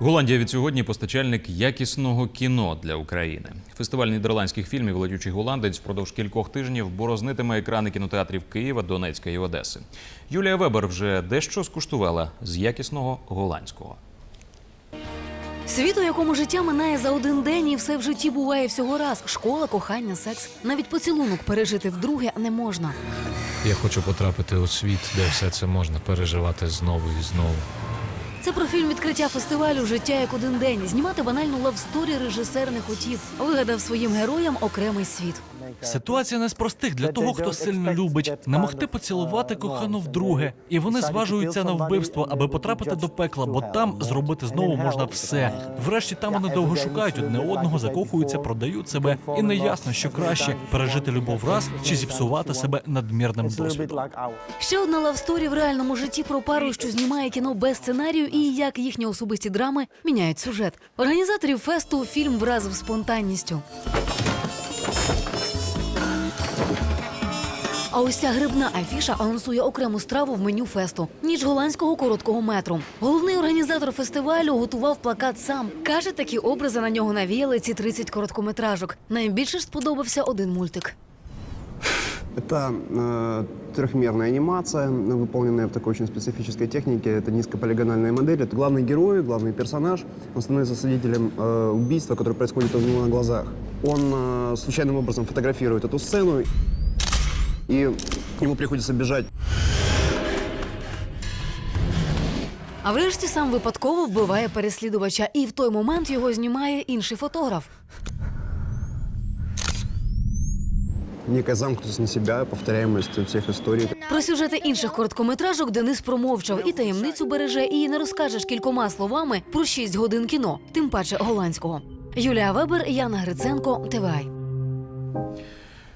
Голландія від сьогодні постачальник якісного кіно для України. Фестиваль нідерландських фільмів Летючий голландець впродовж кількох тижнів борознитиме екрани кінотеатрів Києва, Донецька і Одеси. Юлія Вебер вже дещо скуштувала з якісного голландського. Світ, у якому життя минає за один день, і все в житті буває всього раз. Школа, кохання, секс. Навіть поцілунок пережити вдруге не можна. Я хочу потрапити у світ, де все це можна переживати знову і знову. Це про фільм відкриття фестивалю Життя як один день. Знімати банальну лавсторі режисер не хотів. Вигадав своїм героям окремий світ. Ситуація не з простих для того, хто сильно любить, не могти поцілувати кохану вдруге, і вони зважуються на вбивство, аби потрапити до пекла, бо там зробити знову можна все. Врешті там вони довго шукають одне одного, закохуються, продають себе, і не ясно, що краще пережити любов раз чи зіпсувати себе надмірним досвідом. Ще одна лавсторі в реальному житті про пару, що знімає кіно без сценарію, і як їхні особисті драми міняють сюжет. Організаторів фесту фільм вразив спонтанністю. А ось ця грибна афіша анонсує окрему страву в меню фесту ніч голландського короткого метру. Головний організатор фестивалю готував плакат сам. каже, такі образи на нього навіяли ці 30 короткометражок. Найбільше ж сподобався один мультик. Это э, трехмерная анимация, выполненная в такой очень специфической технике. Это низкополигональная модель. Это главный герой, главный персонаж. Он становится свидетелем э, убийства, которое происходит у него на глазах. Он э, случайным образом фотографирует эту сцену, и ему приходится бежать А врешті сам випадково вбиває переслідувача, і в той момент його знімає інший фотограф. Некая замкнутость на себя, повторяемость всех историй. Про сюжети інших короткометражок Денис промовчав і таємницю береже, і не розкажеш кількома словами про 6 годин кіно, тим паче голландського. Юлія Вебер, Яна Гриценко, ТВАЙ.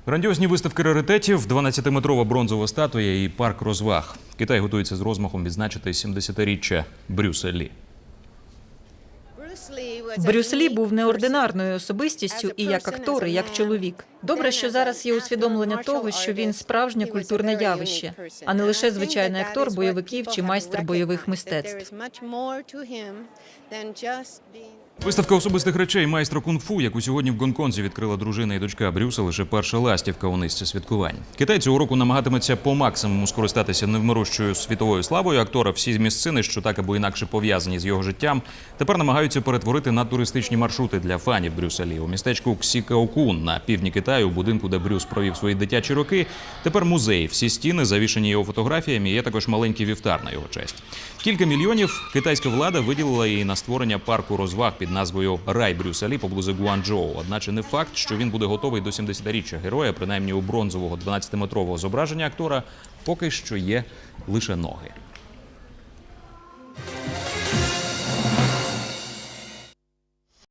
Грандіозні виставки раритетів, 12-метрова бронзова статуя і парк розваг. Китай готується з розмахом відзначити 70-річчя Брюса Лі. Брюс Лі був неординарною особистістю і як актор, і як чоловік. Добре, що зараз є усвідомлення того, що він справжнє культурне явище, а не лише звичайний актор бойовиків чи майстер бойових мистецтв. Виставка особистих речей майстра кунг-фу, яку сьогодні в Гонконзі відкрила дружина і дочка Брюса, лише перша ластівка у низці святкувань. Китай цього року намагатиметься по максимуму скористатися невмирущою світовою славою актора. Всі місцини, що так або інакше пов'язані з його життям, тепер намагаються перетворити на туристичні маршрути для фанів Брюса Лі. У містечку Ксікаокун на півдні Китаю, у будинку, де Брюс провів свої дитячі роки. Тепер музей. Всі стіни завішані його фотографіями. Є також маленький вівтар на його честь. Кілька мільйонів китайська влада виділила її на створення парку розваг під назвою Рай Брюса Лі поблизу Гуанчжоу. Одначе не факт, що він буде готовий до 70-річчя героя, принаймні у бронзового 12-метрового зображення актора, поки що є лише ноги.